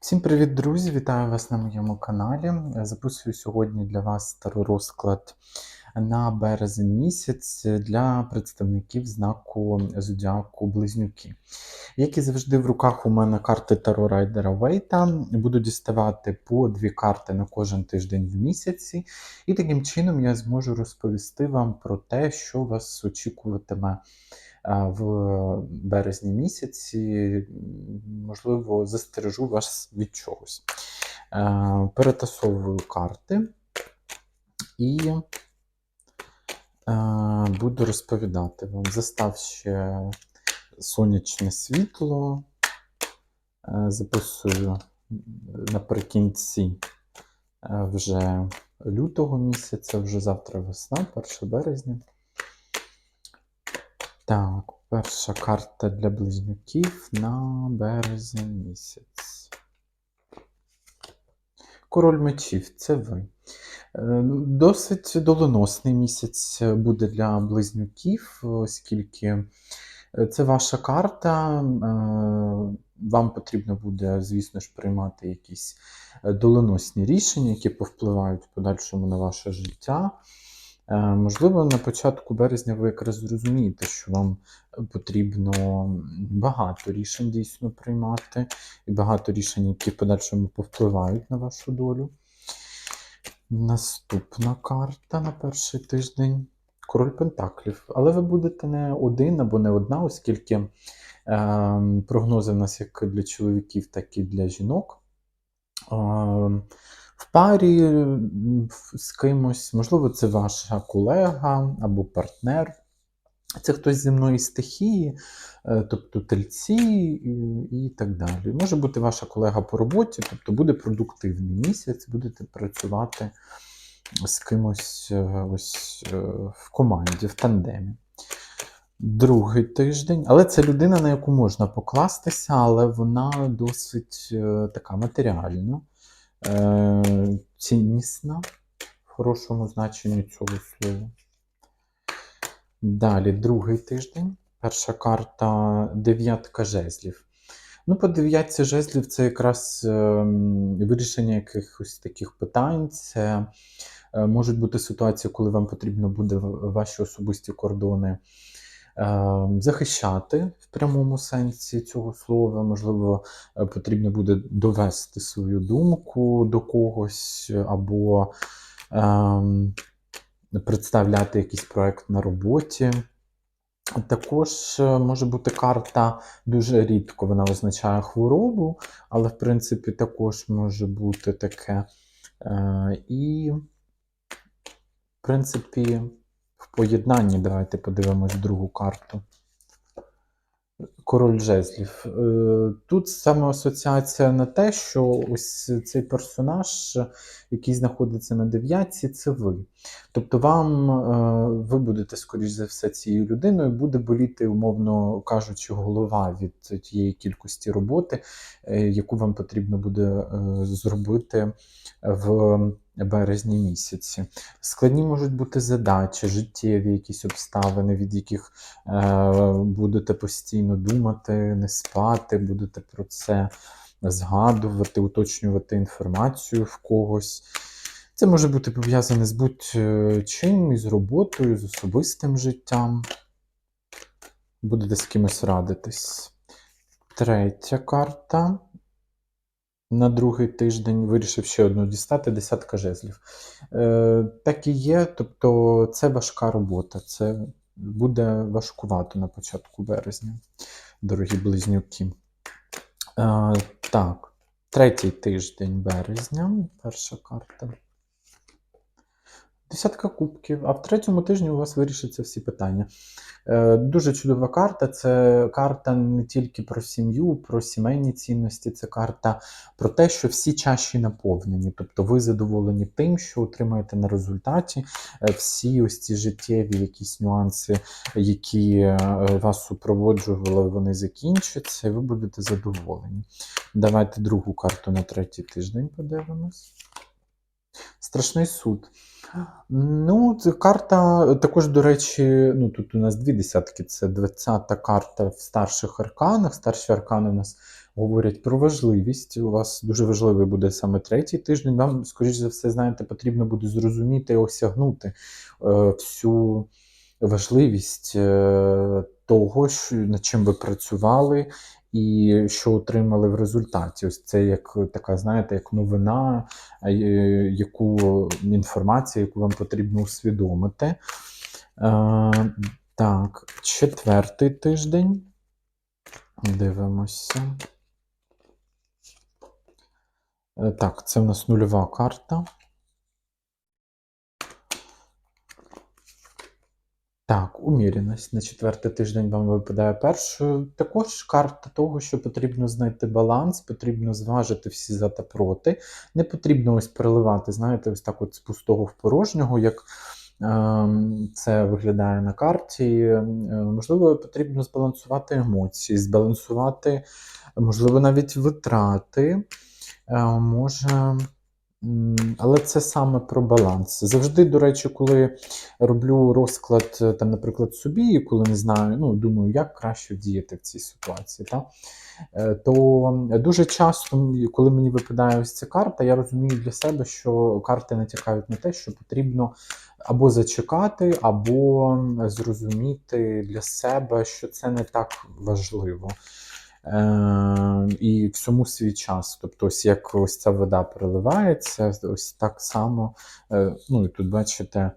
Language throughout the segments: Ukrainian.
Всім привіт, друзі! Вітаю вас на моєму каналі. Записую сьогодні для вас старий розклад на березень місяць для представників знаку Зодіаку Близнюки. Як і завжди, в руках у мене карти Таро Райдера Вейта. Буду діставати по дві карти на кожен тиждень в місяці, і таким чином я зможу розповісти вам про те, що вас очікуватиме в березні місяці, можливо, застережу вас від чогось. Перетасовую карти і буду розповідати вам. Застав ще сонячне світло. Записую наприкінці вже лютого місяця, вже завтра весна, 1 березня. Так, перша карта для близнюків на березень місяць. Король мечів це ви. Е, Досить доленосний місяць буде для близнюків, оскільки е, це ваша карта. е, Вам потрібно буде, звісно ж, приймати якісь доленосні рішення, які повпливають в подальшому на ваше життя. Е, Можливо, на початку березня ви якраз зрозумієте, що вам потрібно багато рішень дійсно приймати, і багато рішень, які в подальшому повпливають на вашу долю. Наступна карта на перший тиждень Король Пентаклів. Але ви будете не один або не одна, оскільки е, прогнози в нас як для чоловіків, так і для жінок. Е, в парі з кимось, можливо, це ваша колега або партнер. Це хтось з земної стихії, е, тобто тельці і, так далі. Може бути ваша колега по роботі, тобто буде продуктивний місяць, будете працювати з кимось е, ось е, в команді, в тандемі. Другий тиждень, але це людина, на яку можна покластися, але вона досить така матеріальна, е, ціннісна в хорошому значенні цього слова. Далі, другий тиждень. Перша карта дев'ятка жезлів. Ну, по дев'ятці жезлів це якраз ем, вирішення якихось таких питань. Це е, можуть бути ситуації, коли вам потрібно буде ваші особисті кордони захищати в прямому сенсі цього слова. Можливо, е, потрібно буде довести свою думку до когось або ем, представляти якийсь проект на роботі. Також е, може бути карта дуже рідко, вона означає хворобу, але в принципі також може бути таке. Е, І, в принципі, в поєднанні давайте подивимось другу карту. Король жезлів. Е, Тут саме асоціація на те, що ось цей персонаж, який знаходиться на дев'ятці, це ви. Тобто вам е, ви будете, скоріш за все, цією людиною, буде боліти, умовно кажучи, голова від тієї кількості роботи, е, яку вам потрібно буде зробити в березні місяці. Складні можуть бути задачі, життєві якісь обставини, від яких е, будете постійно думати, не спати, будете про це згадувати, уточнювати інформацію в когось. Це може бути пов'язане з будь-чим, із роботою, з особистим життям. Будете з кимось радитись. Третя карта. На другий тиждень вирішив ще одну дістати десятка жезлів. Е, так і є, тобто це важка робота, це буде важкувато на початку березня, дорогі близнюки. Е, так, третій тиждень березня, перша карта. Десятка кубків, а в третьому тижні у вас вирішаться всі питання. Е, Дуже чудова карта. Це карта не тільки про сім'ю, про сімейні цінності, це карта про те, що всі чаші наповнені. Тобто ви задоволені тим, що отримаєте на результаті. Е, Всі ось ці життєві якісь нюанси, які е, вас супроводжували, вони закінчаться, і ви будете задоволені. Давайте другу карту на третій тиждень подивимось. Страшний суд. Ну, це карта також, до речі, ну тут у нас дві десятки, це 20-та карта в старших арканах. Старші аркани у нас говорять про важливість. У вас дуже важливий буде саме третій тиждень. Вам, скоріш за все, знаєте, потрібно буде зрозуміти і осягнути е, всю важливість е, того, над чим ви працювали, і що отримали в результаті. Ось це як така, знаєте, як новина, е, яку інформацію, яку вам потрібно усвідомити. Так, четвертий тиждень. Дивимося. Е, Так, це в нас нульова карта. Так, уміреність на четвертий тиждень вам випадає першою. Також карта того, що потрібно знайти баланс, потрібно зважити всі за та проти. Не потрібно ось переливати, знаєте, ось так от з пустого в порожнього, як ем, це виглядає на карті. Е, Можливо, потрібно збалансувати емоції, збалансувати, можливо, навіть витрати. Е, Може. Але це саме про баланс. Завжди, до речі, коли роблю розклад, е, там, наприклад, собі, коли не знаю, ну, думаю, як краще діяти в цій ситуації, та? е, то дуже часто, коли мені випадає ось ця карта, я розумію для себе, що карти натякають на те, що потрібно або зачекати, або зрозуміти для себе, що це не так важливо. Е, і всьому свій час. Тобто, ось як ось ця вода переливається, ось так само. Е, ну і тут бачите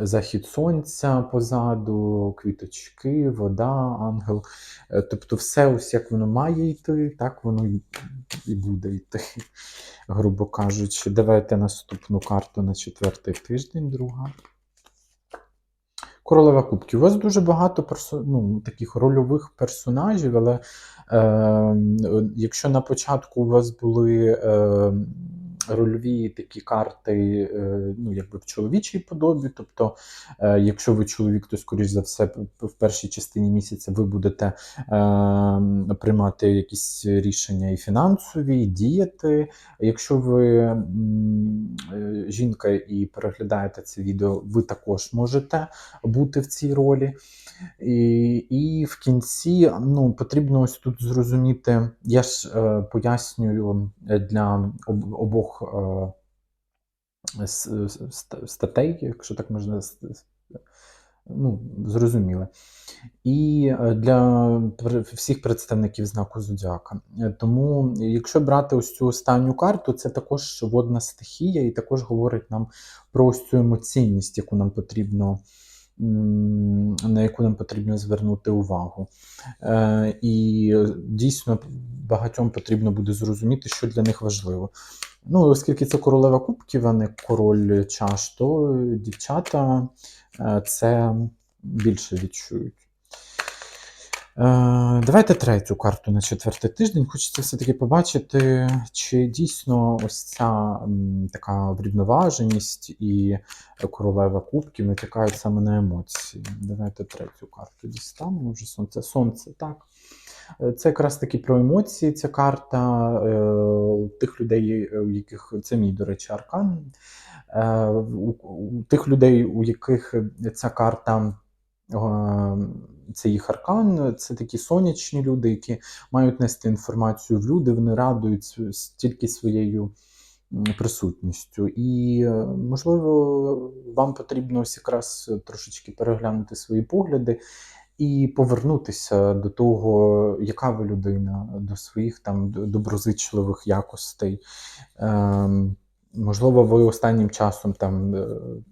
захід сонця позаду, квіточки, вода, ангел. Е, Тобто, все, ось як воно має йти, так воно і буде йти, грубо кажучи. Давайте наступну карту на четвертий тиждень, друга. Королева Кубків. У вас дуже багато персо... ну, таких рольових персонажів, але е, якщо на початку у вас були е, рольові такі карти, е, ну, якби в чоловічій подобі, тобто, е, якщо ви чоловік, то, скоріш за все, в першій частині місяця ви будете е, приймати якісь рішення і фінансові, і діяти. Якщо ви е, жінка і переглядаєте це відео, ви також можете бути в цій ролі. І, і в кінці ну, потрібно ось тут зрозуміти, я ж е, пояснюю для обох е, статей, якщо так можна ну, зрозуміли. І е, для всіх представників знаку Зодіака. Е, Тому, якщо брати ось цю останню карту, це також водна стихія, і також говорить нам про ось цю емоційність, яку нам потрібно, на яку нам потрібно звернути увагу. І дійсно багатьом потрібно буде зрозуміти, що для них важливо. Ну, оскільки це королева кубків, а не король чаш, то дівчата е, це більше відчують. Е, Давайте третю карту на четвертий тиждень. Хочеться все-таки побачити, чи дійсно ось ця така врівноваженість і королева кубків натякають саме на емоції. Давайте третю карту дістанемо. Може, сонце. Сонце, так. Е, Це якраз таки про емоції. Ця карта е, тих людей, е, у яких це мій, до речі, аркан. У, у тих людей, у яких ця карта. Це їх аркан, це такі сонячні люди, які мають нести інформацію в люди, вони радують тільки своєю присутністю. І, можливо, вам потрібно ось якраз трошечки переглянути свої погляди і повернутися до того, яка ви людина, до своїх там доброзичливих якостей. Ем, можливо, ви останнім часом там е,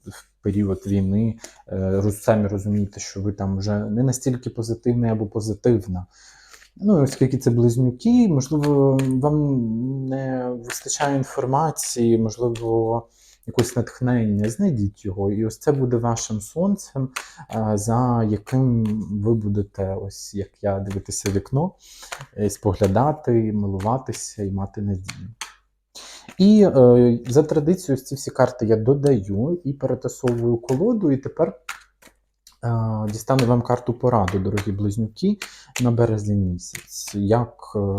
в період війни е, самі розумієте, що ви там вже не настільки позитивний або позитивна. Ну, оскільки це близнюки, можливо, вам не вистачає інформації, можливо, якогось натхнення, знайдіть його. І ось це буде вашим сонцем, за яким ви будете, ось як я, дивитися вікно, е, споглядати, милуватися і мати надію. І е, за традицією, ці всі карти я додаю і перетасовую колоду, і тепер е, дістану вам карту пораду, дорогі близнюки, на березень місяць. Як е,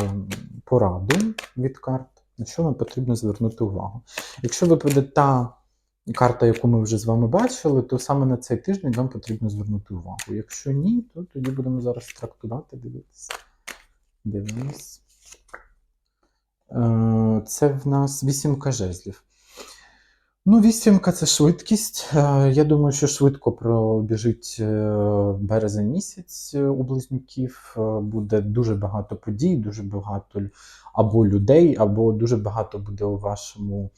пораду від карт, на що вам потрібно звернути увагу. Якщо випаде та карта, яку ми вже з вами бачили, то саме на цей тиждень вам потрібно звернути увагу. Якщо ні, то тоді будемо зараз трактувати, дивитися. Дивимось. Е, Це в нас вісімка жезлів. Ну, вісімка це швидкість. Е, Я думаю, що швидко пробіжить е, березень місяць е, у близнюків. Буде дуже багато подій, дуже багато або людей, або дуже багато буде у вашому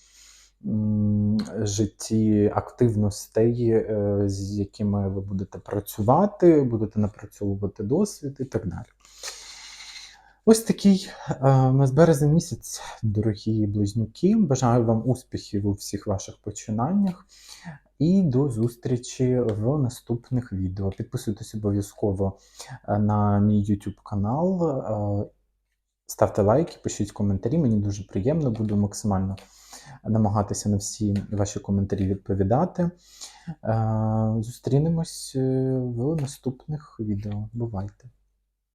житті активностей, з якими ви будете працювати, будете напрацьовувати досвід і так далі. Ось такий е, у нас березень місяць, дорогі близнюки. Бажаю вам успіхів у всіх ваших починаннях. І до зустрічі в наступних відео. Підписуйтесь обов'язково е, на мій YouTube канал. е, Ставте лайки, пишіть коментарі. Мені дуже приємно, буду максимально намагатися на всі ваші коментарі відповідати. Е, Зустрінемось е, в наступних відео. Бувайте!